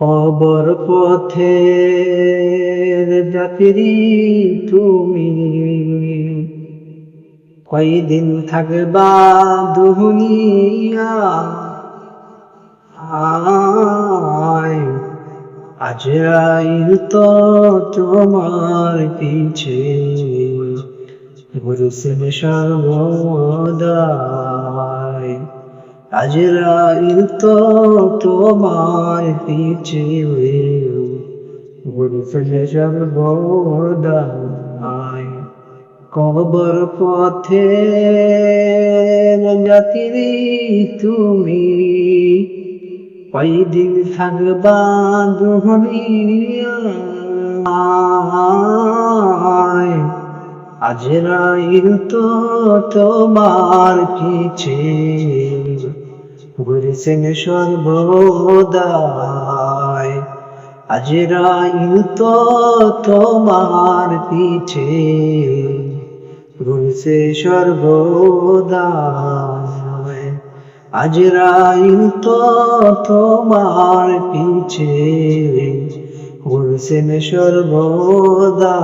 কবর পথে যাত্রী তুমি। কয়দিন থাকবা দুনিয়া? আয় আজরাইল তো তোমার পিছে। ঘুরছেন সর্বদাই আজরাইল তো তোমার পিছে ঘুরছেন সর্বদাই কবর পথে যাত্রী তুমি। কয়দিন থাকবা দুনিয়ায়। আজরাইল তো তোমার পিছে ঘুরেছেন সর্বদাই। আজরাইল তো তোমার পিছে ঘুরছে সর্বদাই। আজরাইল তো তোমার পিছে ঘুরছেন সর্বদা